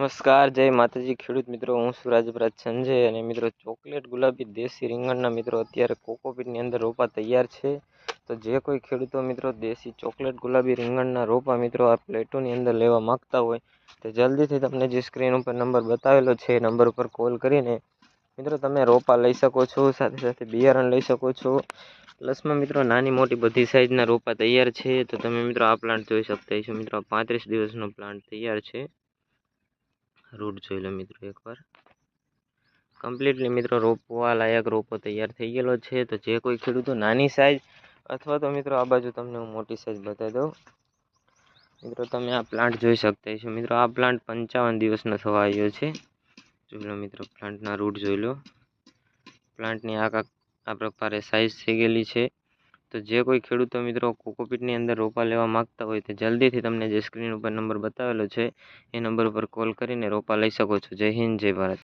નમસ્કાર, જય માતાજી. ખેડૂત મિત્રો, હું સુરાજ રાજપરાજ સંજય અને મિત્રો, ચોકલેટ ગુલાબી દેશી રીંગણના મિત્રો, અત્યારે કોકોપીટની અંદર રોપા તૈયાર છે. તો જે કોઈ ખેડૂતો મિત્રો, દેશી ચોકલેટ ગુલાબી રીંગણના રોપા મિત્રો, આ પ્લેટોની અંદર લેવા માગતા હોય, તો જલ્દીથી તમને જે સ્ક્રીન ઉપર નંબર બતાવેલો છે, એ નંબર ઉપર કોલ કરીને મિત્રો, તમે રોપા લઈ શકો છો, સાથે સાથે બિયારણ લઈ શકો છો. પ્લસમાં મિત્રો, નાની મોટી બધી સાઇઝના રોપા તૈયાર છે. તો તમે મિત્રો, આ પ્લાન્ટ જોઈ શકતા છો મિત્રો પાંત્રીસ દિવસનો પ્લાન્ટ તૈયાર છે. રૂટ જોઈ લો મિત્રો એકવાર. કમ્પ્લીટલી મિત્રો રોપવા લાયક રોપો તૈયાર થઈ ગયેલો છે. તો જે કોઈ ખેડૂતો નાની સાઇઝ અથવા તો મિત્રો આ બાજુ તમને હું મોટી સાઇઝ બતાવી દઉં. મિત્રો તમે આ પ્લાન્ટ જોઈ શકતા છો મિત્રો આ પ્લાન્ટ પંચાવન દિવસનો થવા આવ્યો છે. જોઈ લો મિત્રો પ્લાન્ટના રૂટ જોઈ લો. પ્લાન્ટની આ આ પ્રકારે સાઇઝ થઈ ગયેલી છે. તો જે કોઈ ખેડૂતો મિત્રો કોકોપીટની અંદર રોપા લેવા માગતા હોય તે જલ્દીથી તમને જે સ્ક્રીન ઉપર નંબર બતાવેલો છે, એ નંબર ઉપર કોલ કરીને રોપા લઈ શકો છો. જય હિન્દ, જય ભારત.